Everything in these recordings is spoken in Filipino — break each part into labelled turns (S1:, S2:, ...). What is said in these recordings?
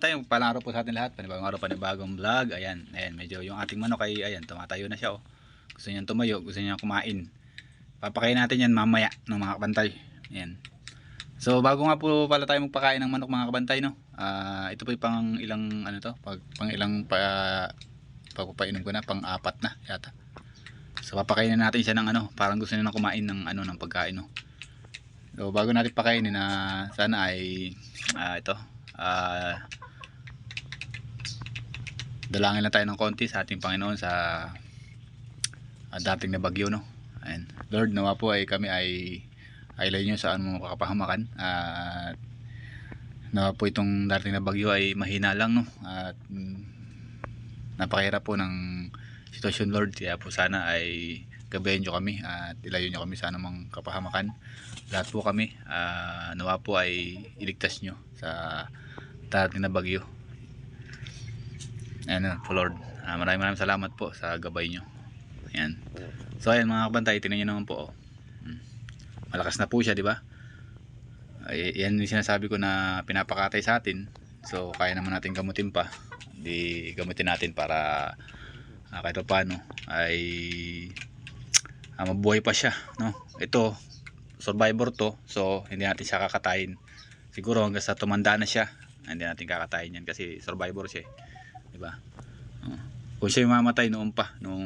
S1: tayo, palang araw po sa atin lahat. Panibagong araw, panibagong vlog. Ayan, ayan, medyo yung ating manok ay, ayan, tumatayo na siya, oh. Gusto niya tumayo, gusto niya kumain. Papakain natin yan mamaya, ng mga kabantay. Ayan. So, bago nga po pala tayo magpakain ng manok, mga kabantay, no? Ah, ito po yung pang ilang, ano to? Pag, pang ilang pa, pagpapainom ko na, pang apat na, yata. So, papakainin natin siya ng ano, parang gusto niya na kumain ng, ano, ng pagkain, no? So, bago natin pakainin na sana ay, ah, ito, ah, dalangin lang tayo ng konti sa ating Panginoon sa ah, dating na bagyo no? Ayan. Lord nawa po ay kami ay ay layo nyo sa anong kapahamakan at nawa po itong dating na bagyo ay mahina lang no? At mm, napakahirap po ng sitwasyon Lord. Kaya po sana ay gabayan nyo kami at ilayo nyo kami sa anumang kapahamakan. Lahat po kami ah, nawa po ay iligtas nyo sa dating na bagyo Ayan po Lord. Ah, maraming maraming salamat po sa gabay nyo. Ayan. So ayan mga kabantay, tingnan nyo naman po. Oh. Hmm. Malakas na po siya, di ba? Ay, yan yung sinasabi ko na pinapakatay sa atin. So kaya naman natin gamutin pa. Di gamutin natin para ah, kahit pa paano ay ah, mabuhay pa siya. No? Ito, survivor to. So hindi natin siya kakatayin. Siguro hanggang sa tumanda na siya, hindi natin kakatayin yan kasi survivor siya. eh. Diba? Oh. Kung siya yung mamatay noon pa, nung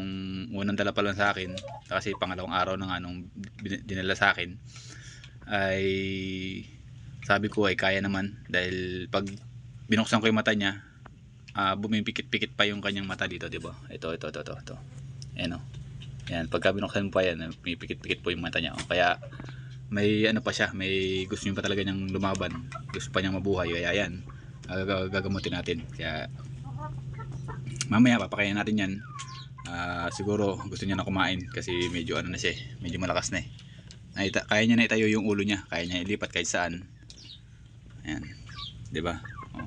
S1: unang dala pa lang sa akin, kasi pangalawang araw na nga nung dinala sa akin, ay sabi ko ay kaya naman dahil pag binuksan ko yung mata niya, ah bumipikit-pikit pa yung kanyang mata dito, di ba? Ito, ito, ito, ito, ito. Ayan o. Ayan, pagka binuksan mo pa yan, pumipikit-pikit po yung mata niya. O, kaya may ano pa siya, may gusto niya pa talaga niyang lumaban. Gusto pa niyang mabuhay. Kaya yan, gag- gagamutin natin. Kaya mamaya papakain natin yan. Ah, siguro gusto niya na kumain kasi medyo ano na siya eh, medyo malakas na eh. Naita, kaya niya na itayo yung ulo niya. Kaya niya ilipat kahit saan. Ayan. Ba? Oh.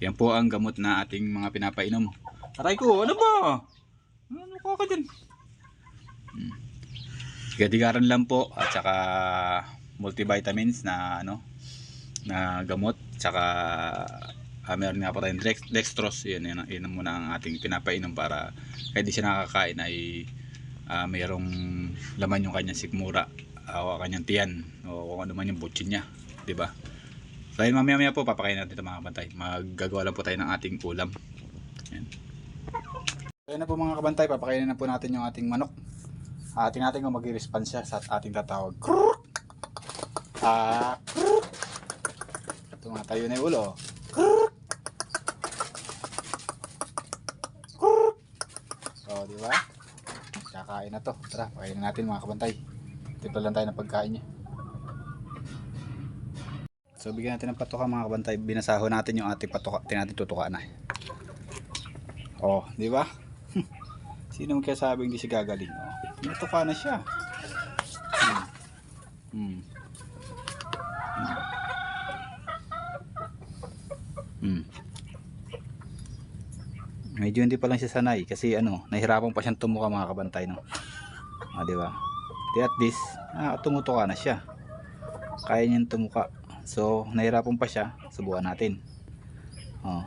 S1: yan po ang gamot na ating mga pinapainom. Aray ko ano ba? Ano ka ka dyan? Hmm. gadigaran lang po at saka multivitamins na ano na gamot tsaka Ah, meron nga pa tayong dex- dextrose. Yun, yun, yun muna ang ating pinapainom para kahit di siya nakakain ay ah, mayroong laman yung kanyang sikmura ah, o kanyang tiyan o kung ano man yung butsin niya di ba? So ayun mamaya maya po papakain natin ito mga kabantay. Maggagawa lang po tayo ng ating ulam. Ayan. so ayun na po mga kabantay papakainin na po natin yung ating manok. Uh, tingnan natin kung mag-response siya sa ating tatawag. Ah ito mga tayo na yung ulo. Oh. Di ba? Kakain na to. Tara, pakainin natin mga kabantay. Tipla lang tayo ng pagkain niya. So, bigyan natin ng patuka mga kabantay. Binasaho natin yung ating patuka. Tingnan natin tutuka na. Oh, di ba? Sino kaya sabi hindi siya gagaling? Oh, natuka na siya. Hmm. Hmm. Hmm. Medyo hindi pa lang siya sanay kasi ano, nahirapan pa siyang tumuka mga kabantay no. Ah, di ba? At least, ah, tumutuka na siya. Kaya niyang tumuka. So, nahirapan pa siya. Subukan natin. Oh.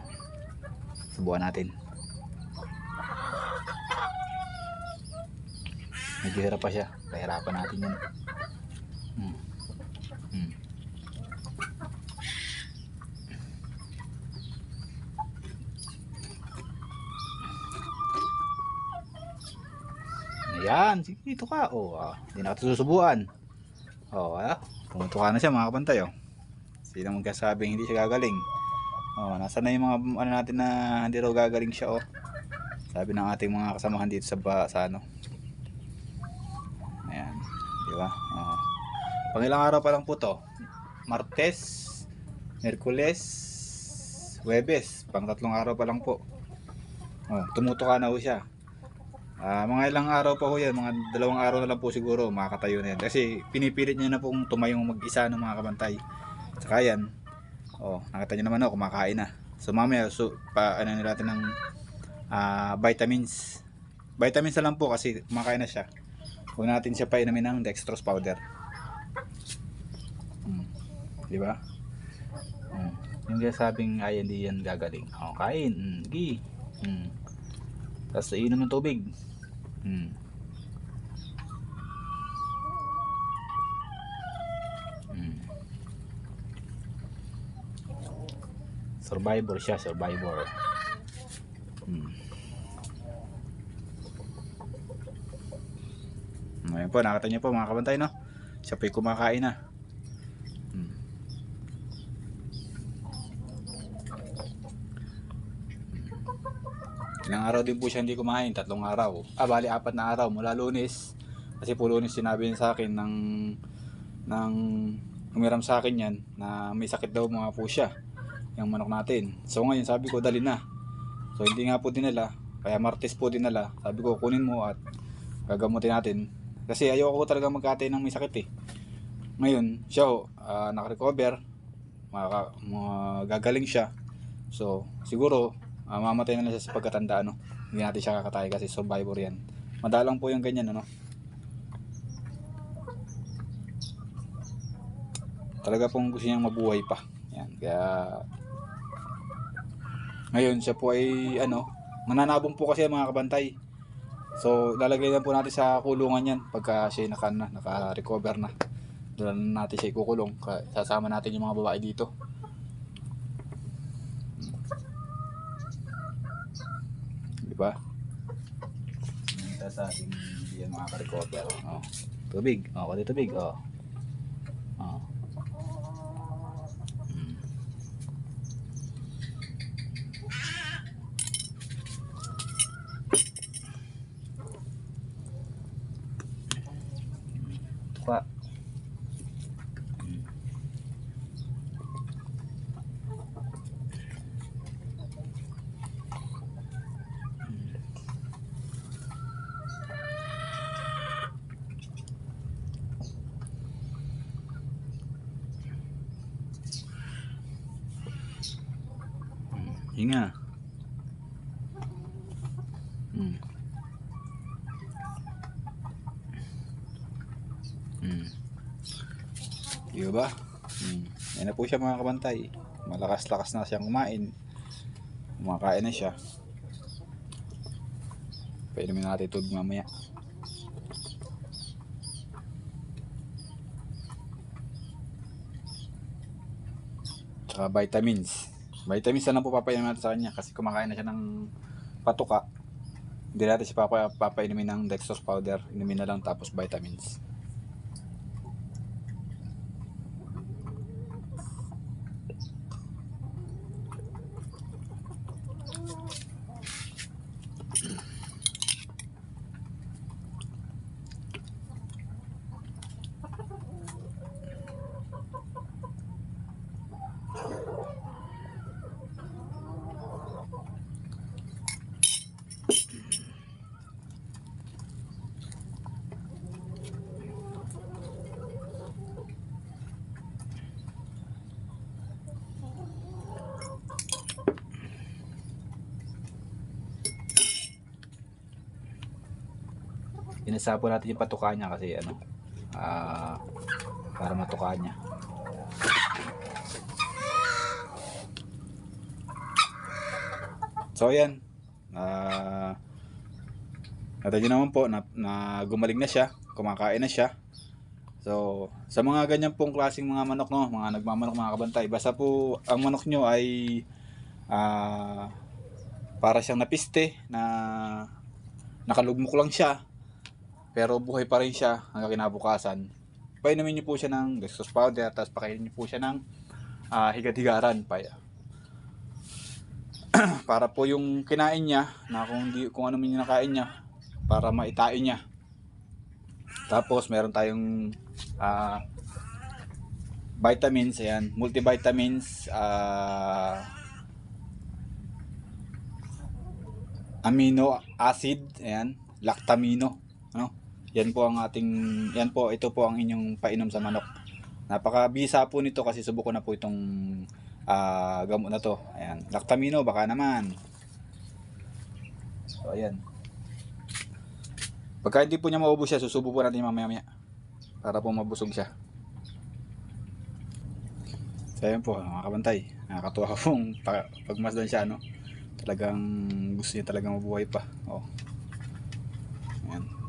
S1: Subukan natin. Medyo hirap pa siya. Pahirapan natin yun. Ayan, sige, dito ka. Oh, ah, hindi na ito susubuan. Oh, ah, tumutuka na siya mga kapantay. Oh. Sino magkasabing hindi siya gagaling? Oh, nasa na yung mga ano natin na hindi raw gagaling siya oh. Sabi ng ating mga kasamahan dito sa ba, sa ano. Ayan, di ba? Oh. Pangilang araw pa lang po to. Martes, Merkules, Webes, pang tatlong araw pa lang po. Oh, tumutuka na ho siya. Ah, mga ilang araw pa ho yan, mga dalawang araw na lang po siguro makakatayo na yan. Kasi pinipilit niya na pong tumayong mag-isa ng mga kabantay. Saka yan, oh, nakita niyo naman ako, kumakain na. So mamaya, so, pa, ano nila natin ng ah, vitamins. Vitamins na lang po kasi kumakain na siya. Huwag natin siya painumin ng dextrose powder. Hmm. Di ba? Hmm. Yung sabing ay hindi yan gagaling. O, kain. Mm, gi. Mm. Tapos inom ng tubig. Mm. Mm. Survivor siya, survivor. Mm. Ngayon po, nakita niyo po mga kabantay, no? Siya po'y kumakain na. Ilang araw din po siya hindi kumain, tatlong araw. Ah, bali apat na araw mula lunes. Kasi po lunes sinabi niya sa akin ng ng umiram sa akin yan na may sakit daw mga po siya yung manok natin. So ngayon sabi ko dali na. So hindi nga po dinala, kaya martes po dinala. Sabi ko kunin mo at gagamutin natin. Kasi ayoko talaga magkatay ng may sakit eh. Ngayon, siya ho, ah, nakarecover, magagaling siya. So, siguro, ah, mamatay na lang siya sa pagkatanda, no? Hindi natin siya kakatay kasi survivor yan. Madalang po yung ganyan, ano? Talaga pong gusto niyang mabuhay pa. Yan, kaya... Ngayon, siya po ay, ano, mananabong po kasi ang mga kabantay. So, lalagay lang po natin sa kulungan yan pagka siya naka, na, naka-recover na. Doon natin siya ikukulong. Sasama natin yung mga babae dito. Di ba? Sinunta sa ating hindi yan makaka-recover. Oh. Tubig. Oh, kundi tubig. Oh. Oh. Mm. Tuka. Mm, Hinga. Mm. Mm. Di ba? Mm. Yan na po siya mga kabantay. Malakas-lakas na siyang kumain. Kumakain na siya. Painumin natin ito mamaya. Tsaka vitamins. Vitamins na lang po papainumin natin sa kanya kasi kumakain na siya ng patuka. Hindi natin siya papa, papainumin ng dextrose powder. Inumin na lang tapos vitamins. Inasa po natin yung patuka niya kasi ano, ah, para matuka niya. So ayan, ah, uh, nyo naman po na, na gumaling na siya, kumakain na siya. So, sa mga ganyan pong klaseng mga manok, no, mga nagmamanok, mga kabantay, basta po ang manok nyo ay ah, para siyang napiste na nakalugmok lang siya pero buhay pa rin siya hanggang kinabukasan. Painumin niyo po siya ng dextrose powder, tapos pakainin niyo po siya ng ah, higad-higaran pa. para po yung kinain niya, na kung, di, kung ano man yung nakain niya, para maitain niya. Tapos meron tayong ah, vitamins, ayan, multivitamins, ah, amino acid, ayan, lactamino, ano? Yan po ang ating yan po ito po ang inyong painom sa manok. Napakabisa po nito kasi subuko na po itong ah, gamot na to. Ayan, lactamino baka naman. So ayan. Pagka hindi po niya maubos siya, susubo po natin mamaya maya. Para po mabusog siya. So ayan po mga kabantay. Nakakatuwa pong pa- pagmasdan siya no. Talagang gusto niya talagang mabuhay pa. Oh. Ayan.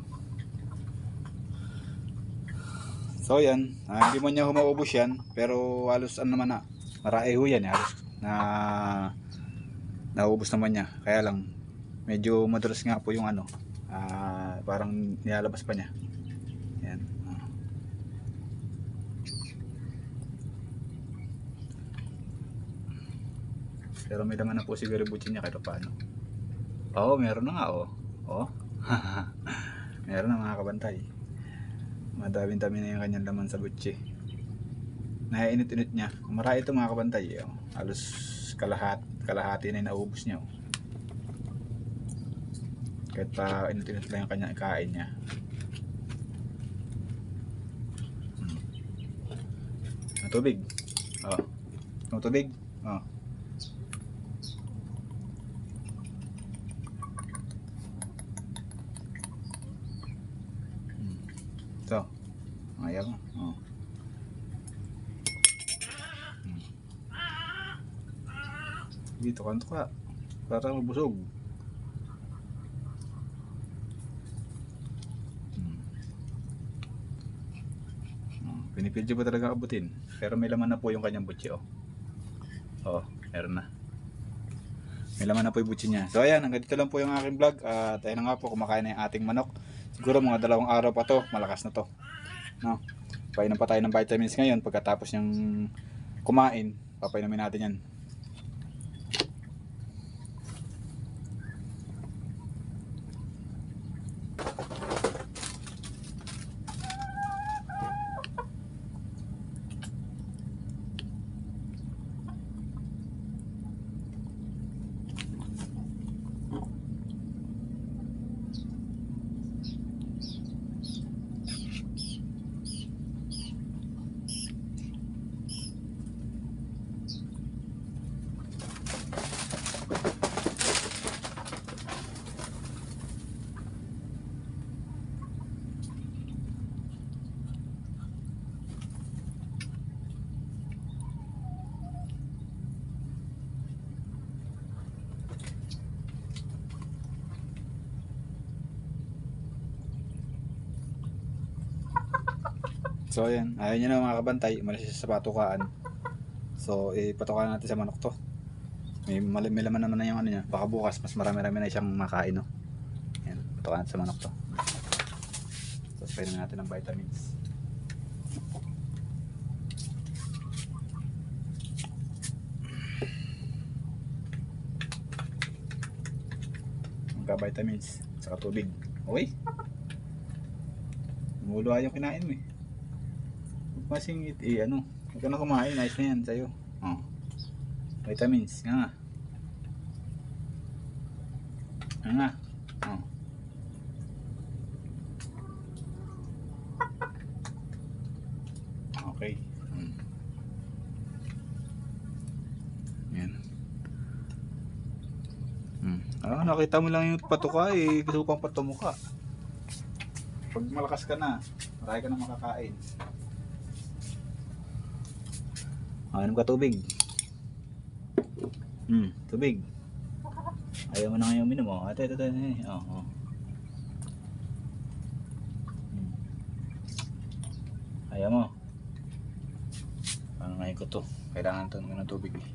S1: So yan, ah, hindi mo niya humaubos yan, pero halos ano naman na, marae ho yan, eh, halos na naubos naman niya. Kaya lang, medyo madulas nga po yung ano, ah, parang nilalabas pa niya. Yan. Pero may laman na po siguro butsin niya kahit paano. Oo, meron na nga oh. Oh. meron na mga kabantay. Madaming dami na yung kanyang laman sa butsi. Naiinit-init niya. Marami ito mga kabantay. Oh. Halos kalahat, kalahati na yung naubos niya. Oh. Kahit pa init-init lang yung kanyang kain niya. Hmm. Ang tubig. Oh. Ang tubig. Oh. Hmm. So, ayaw. Oh. Hmm. Dito kanto ka. Para mabusog. Hmm. Oh, Pinipidyo ba talaga abutin? Pero may laman na po yung kanyang butsi oh. Oh, meron na. May laman na po yung butsi niya. So ayan, hanggang dito lang po yung aking vlog. At ayun na nga po, kumakain na yung ating manok. Siguro mga dalawang araw pa to, malakas na to. No? Painom pa tayo ng vitamins ngayon pagkatapos niyang kumain. Papainumin natin yan. So ayan, ayaw niya na mga kabantay, umalis siya sa patukaan. So ipatukaan natin sa manok to. May, may laman naman na yung ano niya. Baka bukas mas marami-rami na siyang makain no. Ayan, patukaan natin sa manok to. Tapos painumin natin ng vitamins. Magka vitamins, saka tubig. Okay? Muluha yung kinain mo eh. Masingit eh, ano. Huwag ka na kumain, nice na yan sa'yo. Oh. Vitamins, nga nga. Nga. Oh. Okay. Hmm. Hmm. Ah, nakita mo lang yung patuka eh. Gusto pang patumuka. Pag malakas ka na, marami ka na makakain. Ah, inom ka tubig. Hmm, tubig. Ayaw mo na ngayon uminom oh. Ate, ate, ate. ate. Oh, oh. Hmm. Ayaw mo. Paano ngayon ko to? Kailangan to ng tubig. eh.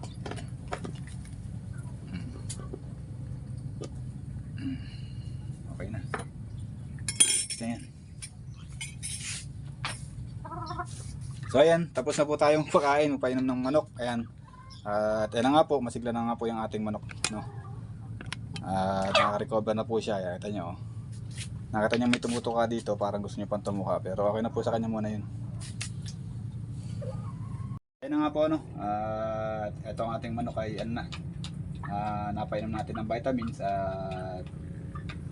S1: Hmm. Okay na. Basta yan. So ayan, tapos na po tayong pakain, magpainom ng manok. Ayan. At ayan na nga po, masigla na nga po yung ating manok, no. At naka-recover na po siya, ayan, kita nyo. Oh. Nakita niya may tumutuka dito, parang gusto niya pang tumuka, pero okay na po sa kanya muna yun. Ayan na nga po, no. At ito ang ating manok ay ano na. Ah, napainom natin ng vitamins at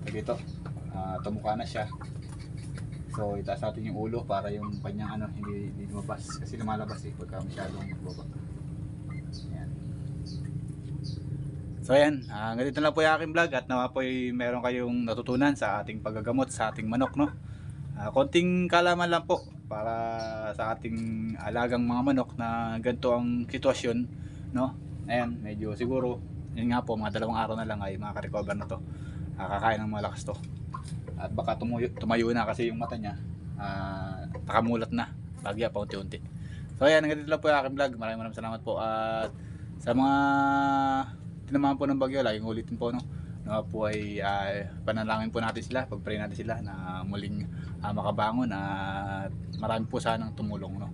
S1: dito, ah, tumuka na siya. So itaas natin yung ulo para yung kanyang ano hindi, hindi lumabas kasi lumalabas eh pagka masyadong baba. Ayan. So ayan, ah, ganito lang po yung aking vlog at nawa po ay meron kayong natutunan sa ating paggagamot sa ating manok no. Ah, konting kalaman lang po para sa ating alagang mga manok na ganito ang sitwasyon, no? Ayan, medyo siguro, yun nga po, mga dalawang araw na lang ay makaka-recover na to. Ah, kakain ng malakas to. At baka tumuyo, tumayo na kasi yung mata niya, ah, nakamulat na, bagya pa unti-unti. So ayan, hanggang dito lang po yung aking vlog. Maraming maraming salamat po. At sa mga tinamaan po ng bagyo, laging ulitin po, no? na po ay ah, panalangin po natin sila, pag-pray natin sila na muling ah, makabangon at marami po sanang tumulong no.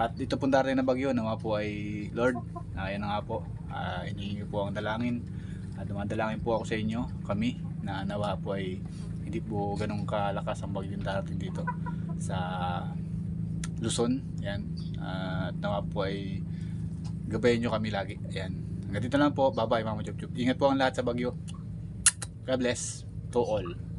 S1: At dito po darating na bagyo nawa po ay Lord, ayan na nga po, uh, inihingi po ang dalangin at dumadalangin po ako sa inyo, kami, na nawa po ay hindi po ganun kalakas ang bagyo yung darating dito sa Luzon, yan. at nawa po ay gabayan nyo kami lagi, ayan. Hanggang dito lang po, bye bye Mama Chup Chup. Ingat po ang lahat sa bagyo. God bless to all.